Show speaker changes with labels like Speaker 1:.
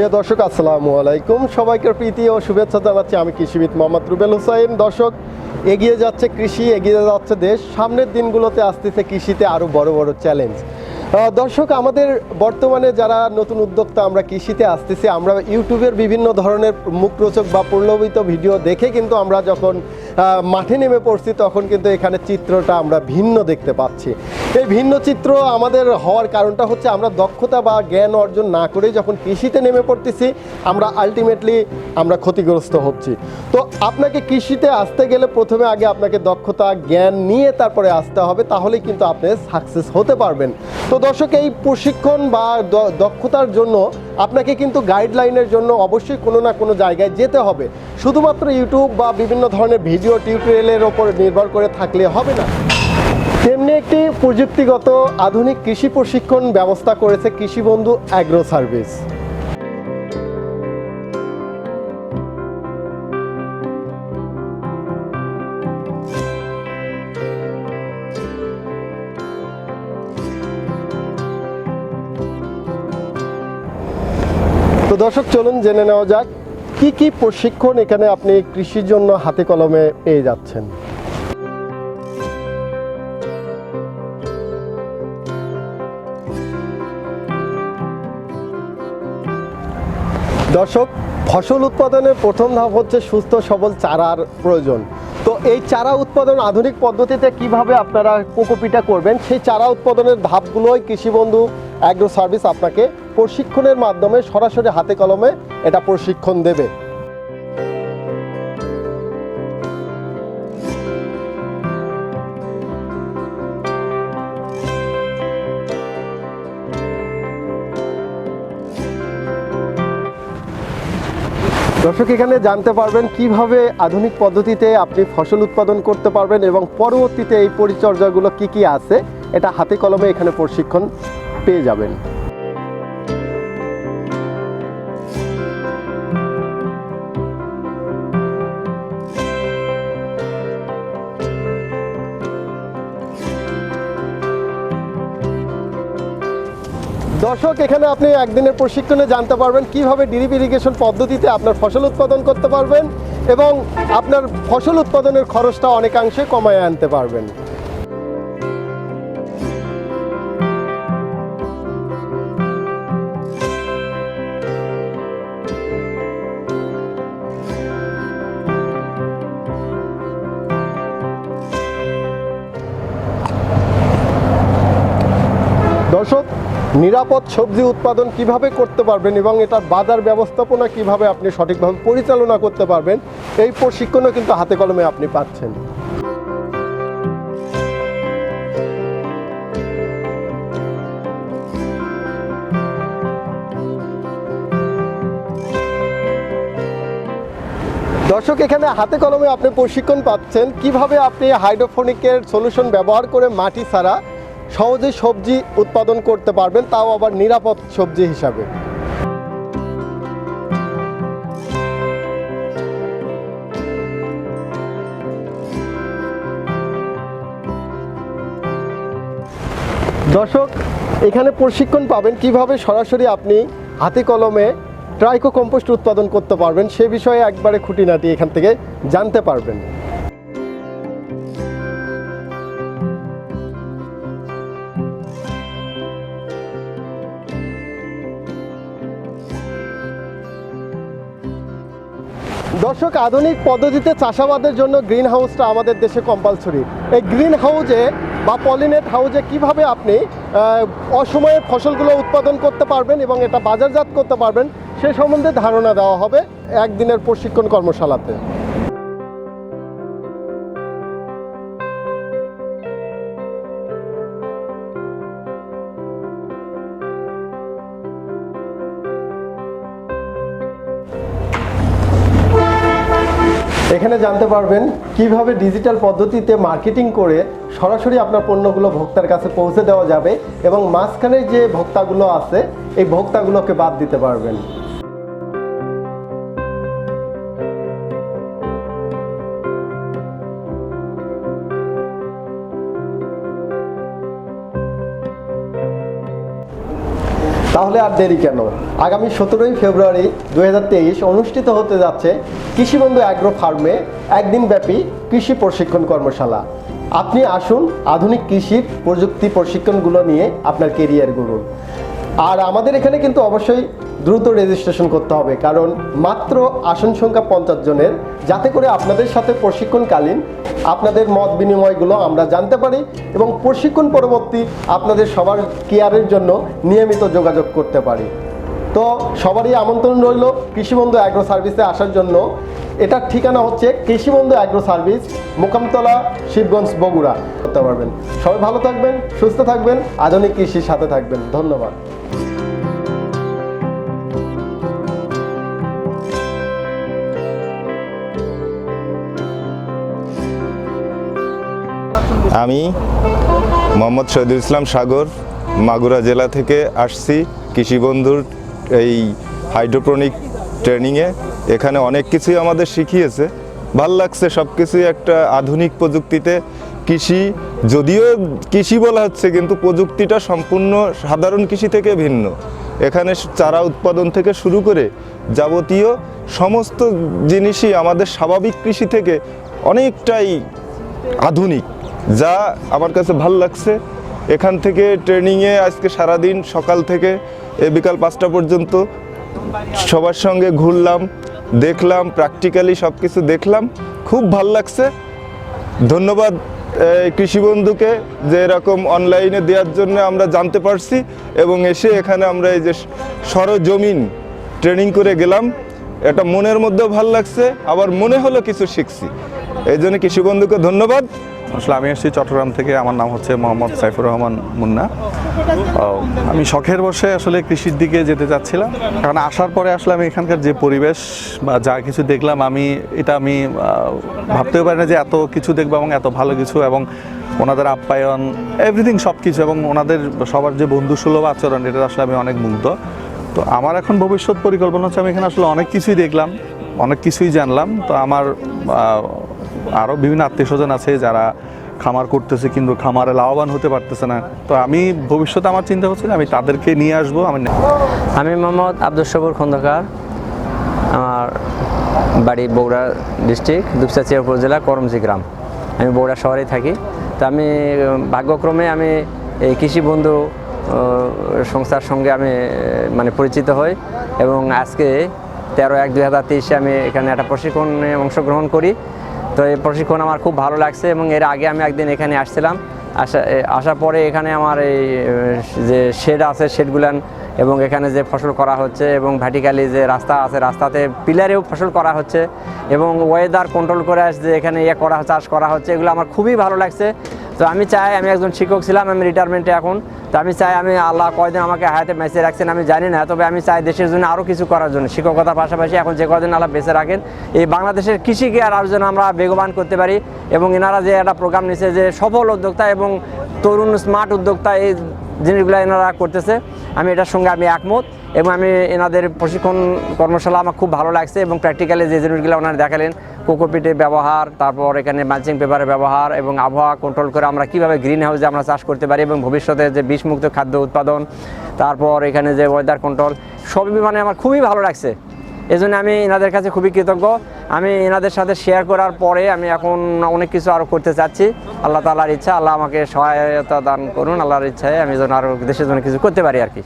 Speaker 1: প্রিয় দর্শক, আসসালামু আলাইকুম। সবাইকে প্রীতি ও শুভেচ্ছা জানাচ্ছি আমি কৃষিবিদ মোহাম্মদ রুবেল হুসাইন। দর্শক, এগিয়ে যাচ্ছে কৃষি, এগিয়ে যাচ্ছে দেশ। সামনের দিনগুলোতে আসতেছে কৃষিতে আরও বড় বড় চ্যালেঞ্জ দর্শক, আমাদের বর্তমানে যারা নতুন উদ্যোক্তা, আমরা কৃষিতে আসতেছি, আমরা ইউটিউবের বিভিন্ন ধরনের মুখরোচক বা প্রলোভিত ভিডিও দেখে কিন্তু আমরা যখন মাঠে নেমে পড়ছি, তখন কিন্তু এখানে চিত্রটা আমরা ভিন্ন দেখতে পাচ্ছি। এই ভিন্ন চিত্র আমাদের হওয়ার কারণটা হচ্ছে, আমরা দক্ষতা বা জ্ঞান অর্জন না করে যখন কৃষিতে নেমে পড়তেছি, আমরা আলটিমেটলি আমরা ক্ষতিগ্রস্ত হচ্ছি। তো আপনাকে কৃষিতে আসতে গেলে প্রথমে আগে আপনাকে দক্ষতা, জ্ঞান নিয়ে তারপরে আসতে হবে, তাহলেই কিন্তু আপনি সাকসেস হতে পারবেন। তো দর্শক, এই প্রশিক্ষণ বা দক্ষতার জন্য আপনাকে কিন্তু গাইডলাইনের জন্য অবশ্যই কোনো না কোনো জায়গায় যেতে হবে। শুধুমাত্র ইউটিউব বা বিভিন্ন ধরনের ভিডিও টিউটোরিয়ালের ওপর নির্ভর করে থাকলে হবে না। তেমনি একটি প্রযুক্তিগত আধুনিক কৃষি প্রশিক্ষণ ব্যবস্থা করেছে কৃষি বন্ধু অ্যাগ্রো সার্ভিস। দর্শক, চলুন জেনে নেওয়া যাক, কি কি প্রশিক্ষণ এখানে আপনি কৃষির জন্য হাতে কলমে পেয়ে যাচ্ছেন? দর্শক, ফসল উৎপাদনের প্রথম ধাপ হচ্ছে সুস্থ, সবল চারার প্রয়োজন। তো এই চারা উৎপাদন আধুনিক পদ্ধতিতে কীভাবে আপনারা কোকোপিটা করবেন, সেই চারা উৎপাদনের ধাপগুলোই কৃষিবন্ধু অ্যাগ্রো সার্ভিস আপনাকে প্রশিক্ষণের মাধ্যমে সরাসরি হাতে কলমে এটা প্রশিক্ষণ দেবে। দর্শক, এখানে জানতে পারবেন কীভাবে আধুনিক পদ্ধতিতে আপনি ফসল উৎপাদন করতে পারবেন এবং পরবর্তীতে এই পরিচর্যাগুলো কি কি আছে, এটা হাতে কলমে এখানে প্রশিক্ষণ পেয়ে যাবেন। দর্শক, এখানে আপনি একদিনের প্রশিক্ষণে জানতে পারবেন কীভাবে ড্রিপ ইরিগেশন পদ্ধতিতে আপনার ফসল উৎপাদন করতে পারবেন এবং আপনার ফসল উৎপাদনের খরচটা অনেকাংশে কমায় আনতে পারবেন। নিরাপদ সবজি উৎপাদন কীভাবে করতে পারবেন এবং এটার বাজার ব্যবস্থাপনা কীভাবে আপনি সঠিকভাবে পরিচালনা করতে পারবেন, এই প্রশিক্ষণও কিন্তু হাতে কলমে আপনি পাচ্ছেন। দর্শক, এখানে হাতে কলমে আপনি প্রশিক্ষণ পাচ্ছেন কীভাবে আপনি হাইড্রোফোনিকের সলিউশন ব্যবহার করে মাটি ছাড়া সহজেই সবজি উৎপাদন করতে পারবেন, তাও আবার নিরাপদ সবজি হিসাবে। দর্শক, এখানে প্রশিক্ষণ পাবেন কীভাবে সরাসরি আপনি হাতে কলমে ট্রাইকো কম্পোস্ট উৎপাদন করতে পারবেন, সে বিষয়ে একবারে খুঁটিনাটি এখান থেকে জানতে পারবেন। দর্শক, আধুনিক পদ্ধতিতে চাষাবাদের জন্য গ্রিন হাউসটা আমাদের দেশে কম্পালসরি এই গ্রিন হাউসে বা পলিনেট হাউসে কীভাবে আপনি অসময়ে ফসলগুলো উৎপাদন করতে পারবেন এবং এটা বাজারজাত করতে পারবেন, সে সম্বন্ধে ধারণা দেওয়া হবে একদিনের প্রশিক্ষণ কর্মশালাতে। জানতে পারবেন কীভাবে ডিজিটাল পদ্ধতিতে মার্কেটিং করে সরাসরি আপনার পণ্যগুলো ভোক্তার কাছে পৌঁছে দেওয়া যাবে এবং মাঝখানে যে ভোক্তাগুলো আছে, এই ভোক্তাগুলোকে বাদ দিতে পারবেন। তাহলে আর দেরি কেন? আগামী সতেরোই ফেব্রুয়ারি দুই হাজার তেইশ অনুষ্ঠিত হতে যাচ্ছে কৃষিবন্ধু অ্যাগ্রো ফার্মে একদিন ব্যাপী কৃষি প্রশিক্ষণ কর্মশালা। আপনি আসুন আধুনিক কৃষির প্রযুক্তি প্রশিক্ষণগুলো নিয়ে আপনার কেরিয়ার গড়ুন। আর আমাদের এখানে কিন্তু অবশ্যই দ্রুত রেজিস্ট্রেশন করতে হবে, কারণ মাত্র আসন সংখ্যা পঞ্চাশ জনের, যাতে করে আপনাদের সাথে প্রশিক্ষণকালীন আপনাদের মত বিনিময়গুলো আমরা জানতে পারি এবং প্রশিক্ষণ পরবর্তী আপনাদের সবার কেয়ারের জন্য নিয়মিত যোগাযোগ করতে পারি। তো সবারই আমন্ত্রণ রইল কৃষিবন্ধু অ্যাগ্রো সার্ভিসে আসার জন্য। এটার ঠিকানা হচ্ছে কৃষিবন্ধু অ্যাগ্রো সার্ভিস মোকামতলা, শিবগঞ্জ, বগুড়া। করতে পারবেন। সবাই ভালো থাকবেন, সুস্থ থাকবেন, আধুনিক কৃষির সাথে থাকবেন। ধন্যবাদ।
Speaker 2: আমি মোহাম্মদ শহীদুল ইসলাম সাগর, মাগুরা জেলা থেকে আসছি কৃষিবন্ধুর এই হাইড্রোপ্রনিক ট্রেনিংয়ে। এখানে অনেক কিছুই আমাদের শিখিয়েছে। ভালো লাগছে সব কিছুই একটা আধুনিক প্রযুক্তিতে। কৃষি, যদিও কৃষি বলা হচ্ছে, কিন্তু প্রযুক্তিটা সম্পূর্ণ সাধারণ কৃষি থেকে ভিন্ন। এখানে চারা উৎপাদন থেকে শুরু করে যাবতীয় সমস্ত জিনিসই আমাদের স্বাভাবিক কৃষি থেকে অনেকটাই আধুনিক, যা আমার কাছে ভালো লাগছে। এখান থেকে ট্রেনিংয়ে আজকে সারাদিন সকাল থেকে বিকাল পাঁচটা পর্যন্ত সবার সঙ্গে ঘুরলাম, দেখলাম প্র্যাকটিক্যালি সব কিছু দেখলাম। খুব ভালো লাগছে। ধন্যবাদ কৃষি বন্ধুকে যে এরকম অনলাইনে দেওয়ার জন্য আমরা জানতে পারছি এবং এসে এখানে আমরা এই যে সরজমিন ট্রেনিং করে গেলাম। এটা মনের মধ্যেও ভালো লাগছে, আবার মনে হলো কিছু শিখছি। এই জন্য কৃষি বন্ধুকে ধন্যবাদ।
Speaker 3: আসলে আমি এসেছি চট্টগ্রাম থেকে, আমার নাম হচ্ছে মোহাম্মদ সাইফুর রহমান মুন্না। আমি শখের বসে আসলে কৃষির দিকে যেতে চাচ্ছিলাম। কারণ আসার পরে আসলে আমি এখানকার যে পরিবেশ বা যা কিছু দেখলাম, আমি, এটা আমি ভাবতেও পারি না যে এত কিছু দেখব এবং এত ভালো কিছু এবং ওনাদের আপ্যায়ন এভরিথিং সব কিছু এবং ওনাদের সবার যে বন্ধুসুলভ আচরণ, এটা আসলে আমি অনেক মুগ্ধ। তো আমার এখন ভবিষ্যৎ পরিকল্পনা হচ্ছে আমি এখানে আসলে অনেক কিছুই দেখলাম, অনেক কিছুই জানলাম। তো আমার আরও বিভিন্ন আত্মীয় স্বজন আছে যারা খামার করতেছে কিন্তু খামারে লাভবান হতে পারতেছে না। তো আমি ভবিষ্যতে আমার চিন্তা হচ্ছে আমি তাদেরকে নিয়ে আসব, আমি
Speaker 4: আমি মোহাম্মদ আব্দুল সবুর খন্দকার, আমার বাড়ি বগুড়া ডিস্ট্রিক্ট দুপচাচিয়া উপজেলা করমজি গ্রাম। আমি বগুড়া শহরে থাকি। তো আমি, ভাগ্যক্রমে আমি এই কৃষি বন্ধু সংস্থার সঙ্গে আমি মানে পরিচিত হই এবং আজকে তেরো এক দুই হাজার তেইশে আমি এখানে একটা প্রশিক্ষণে অংশগ্রহণ করি। তো এই প্রশিক্ষণ আমার খুব ভালো লাগছে এবং এর আগে আমি একদিন এখানে আসছিলাম। আসা আসার পরে এখানে আমার এই যে শেড আছে শেডগুলান এবং এখানে যে ফসল করা হচ্ছে এবং ভার্টিক্যালি যে রাস্তা আছে, রাস্তাতে পিলারেও ফসল করা হচ্ছে এবং ওয়েদার কন্ট্রোল করে আসছে এখানে ইয়ে করা, চাষ করা হচ্ছে, এগুলো আমার খুবই ভালো লাগছে। তো আমি চাই আমি একজন শিক্ষক ছিলাম, আমি রিটায়ারমেন্টে এখন। তো আমি চাই আমি আল্লাহ কয়দিন আমাকে হায়াতে বেঁচে রাখছেন আমি জানি না, তবে আমি চাই দেশের জন্য আরও কিছু করার জন্য। শিক্ষকতার পাশাপাশি এখন যে কদিন আল্লাহ বেঁচে রাখেন, এই বাংলাদেশের কৃষিকে আর যেন আমরা বেগবান করতে পারি এবং এনারা যে একটা প্রোগ্রাম নিছে যে সফল উদ্যোক্তা এবং তরুণ স্মার্ট উদ্যোক্তা, এই জিনিসগুলো এনারা করতেছে। আমি এটার সঙ্গে আমি একমত এবং আমি এনাদের প্রশিক্ষণ কর্মশালা আমার খুব ভালো লাগছে এবং প্র্যাকটিক্যালি যে জিনিসগুলো ওনারা দেখালেন কোকোপিটের ব্যবহার, তারপর এখানে মালচিং পেপারের ব্যবহার এবং আবহাওয়া কন্ট্রোল করে আমরা কীভাবে গ্রিন হাউসে আমরা চাষ করতে পারি এবং ভবিষ্যতে যে বিষমুক্ত খাদ্য উৎপাদন, তারপর এখানে যে ওয়েদার কন্ট্রোল সবই মানে আমার খুবই ভালো লাগছে। এই জন্য আমি এনাদের কাছে খুবই কৃতজ্ঞ। আমি এনাদের সাথে শেয়ার করার পরে আমি এখন অনেক কিছু আরও করতে চাচ্ছি। আল্লাহ তালার ইচ্ছা, আল্লাহ আমাকে সহায়তা দান করুন, আল্লাহর ইচ্ছায় আমি যেন আরও দেশের জন্য কিছু করতে পারি আর কি।